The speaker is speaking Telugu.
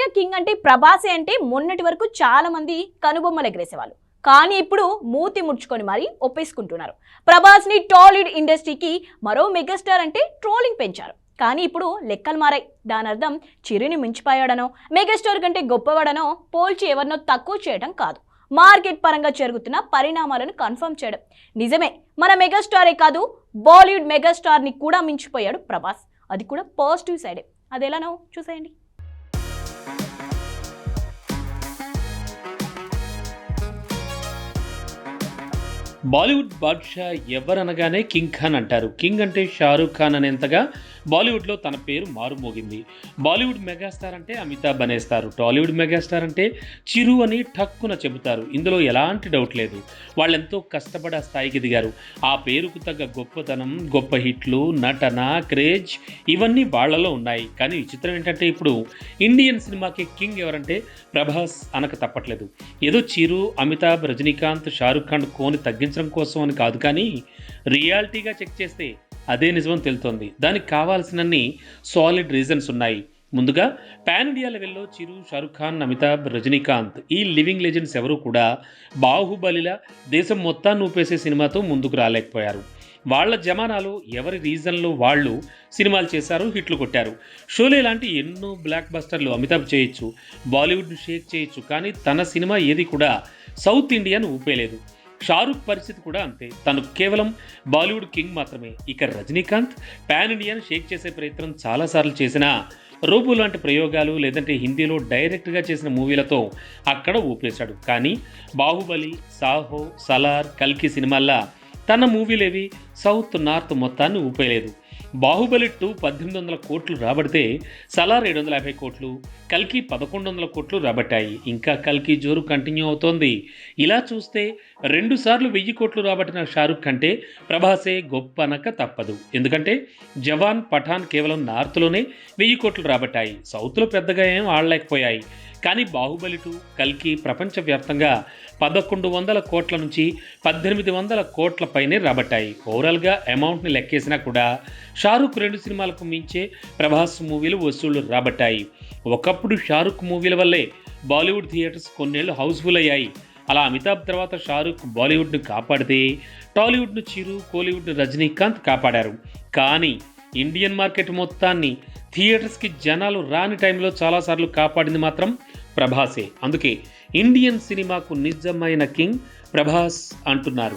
ఇండియా కింగ్ అంటే ప్రభాసే అంటే మొన్నటి వరకు చాలా మంది కనుబొమ్మలు ఎగరేసేవాళ్ళు. కానీ ఇప్పుడు మూతి ముడుచుకొని మరీ ఒప్పేసుకుంటున్నారు. ప్రభాస్ని టాలీవుడ్ ఇండస్ట్రీకి మరో మెగాస్టార్ అంటే ట్రోలింగ్ పెంచారు. కానీ ఇప్పుడు లెక్కలు మారాయి. దాని అర్థం చిరుని మించిపోయాడనో మెగాస్టార్ కంటే గొప్పవాడనో పోల్చి ఎవరినో తక్కువ చేయడం కాదు. మార్కెట్ పరంగా జరుగుతున్న పరిణామాలను కన్ఫర్మ్ చేయడం. నిజమే మన మెగాస్టారే కాదు బాలీవుడ్ మెగాస్టార్ని కూడా మించిపోయాడు ప్రభాస్. అది కూడా పాజిటివ్ సైడే. అది ఎలానో చూసేయండి. బాలీవుడ్ బాద్షా ఎవరనగానే కింగ్ ఖాన్ అంటారు. కింగ్ అంటే షారూఖ్ ఖాన్ అనేంతగా బాలీవుడ్లో తన పేరు మారుమోగింది. బాలీవుడ్ మెగాస్టార్ అంటే అమితాబ్ అనేస్తారు. టాలీవుడ్ మెగాస్టార్ అంటే చిరు అని ఠక్కున చెబుతారు. ఇందులో ఎలాంటి డౌట్ లేదు. వాళ్ళెంతో కష్టపడి ఆ స్థాయికి దిగారు. ఆ పేరుకు తగ్గ గొప్పతనం గొప్ప హిట్లు నటన క్రేజ్ ఇవన్నీ వాళ్ళలో ఉన్నాయి. కానీ విచిత్రం ఏంటంటే ఇప్పుడు ఇండియన్ సినిమాకి కింగ్ ఎవరంటే ప్రభాస్ అనక తప్పట్లేదు. ఏదో చిరు అమితాబ్ రజనీకాంత్ షారుఖ్ ఖాన్ కోని తగ్గించడం కోసం అని కాదు కానీ రియాలిటీగా చెక్ చేస్తే అదే నిజమని తెలుతోంది దానికి కావాల్సినన్ని సాలిడ్ రీజన్స్ ఉన్నాయి. ముందుగా పాన్ ఇండియా లెవెల్లో చిరు షారుఖ్ ఖాన్ అమితాబ్ రజనీకాంత్ ఈ లివింగ్ లెజెండ్స్ ఎవరు కూడా బాహుబలిలా దేశం మొత్తాన్ని ఊపేసే సినిమాతో ముందుకు రాలేకపోయారు. వాళ్ళ జమానాలో ఎవరి రీజన్లో వాళ్ళు సినిమాలు చేశారు హిట్లు కొట్టారు. షోలే లాంటి ఎన్నో బ్లాక్ బస్టర్లు అమితాబ్ చేయొచ్చు బాలీవుడ్ను షేక్ చేయొచ్చు కానీ తన సినిమా ఏది కూడా సౌత్ ఇండియాను ఊపేలేదు. షారుఖ్ పరిస్థితి కూడా అంతే. తను కేవలం బాలీవుడ్ కింగ్ మాత్రమే. ఇక రజనీకాంత్ పాన్ ఇండియాను షేక్ చేసే ప్రయత్నం చాలాసార్లు చేసినా రోబో లాంటి ప్రయోగాలు లేదంటే హిందీలో డైరెక్ట్గా చేసిన మూవీలతో అక్కడ ఊపేశాడు. కానీ బాహుబలి సాహో సలార్ కల్కి సినిమాల్లో తన మూవీలేవి సౌత్ నార్త్ మొత్తాన్ని ఊపేయలేదు. బాహుబలి టూ పద్దెనిమిది వందల కోట్లు రాబడితే సలార్ ఏడు వందల యాభై కోట్లు కల్కి పదకొండు వందల కోట్లు రాబట్టాయి. ఇంకా కల్కి జోరు కంటిన్యూ అవుతోంది. ఇలా చూస్తే రెండుసార్లు వెయ్యి కోట్లు రాబట్టిన షారుఖ్ కంటే ప్రభాసే గొప్ప అనక తప్పదు. ఎందుకంటే జవాన్ పఠాన్ కేవలం నార్త్లోనే వెయ్యి కోట్లు రాబట్టాయి. సౌత్లో పెద్దగా ఏం ఆడలేకపోయాయి. కానీ బాహుబలి టూ కల్కి ప్రపంచవ్యాప్తంగా పదకొండు వందల కోట్ల నుంచి పద్దెనిమిది వందల కోట్ల పైనే రాబట్టాయి. ఓవరాల్గా అమౌంట్ని లెక్కేసినా కూడా షారుఖ్ రెండు సినిమాలకు మించే ప్రభాస్ మూవీలు వసూళ్ళు రాబట్టాయి. ఒకప్పుడు షారుఖ్ మూవీల వల్లే బాలీవుడ్ థియేటర్స్ కొన్నేళ్ళు హౌస్ఫుల్ అయ్యాయి. అలా అమితాబ్ తర్వాత షారుఖ్ బాలీవుడ్ను కాపాడితే టాలీవుడ్ను చిరు కోలీవుడ్ను రజనీకాంత్ కాపాడారు. కానీ ఇండియన్ మార్కెట్ మొత్తాన్ని థియేటర్స్కి జనాలు రాని టైంలో చాలాసార్లు కాపాడింది మాత్రం ప్రభాసే. అందుకే ఇండియన్ సినిమాకు నిజమైన కింగ్ ప్రభాస్ అంటున్నారు.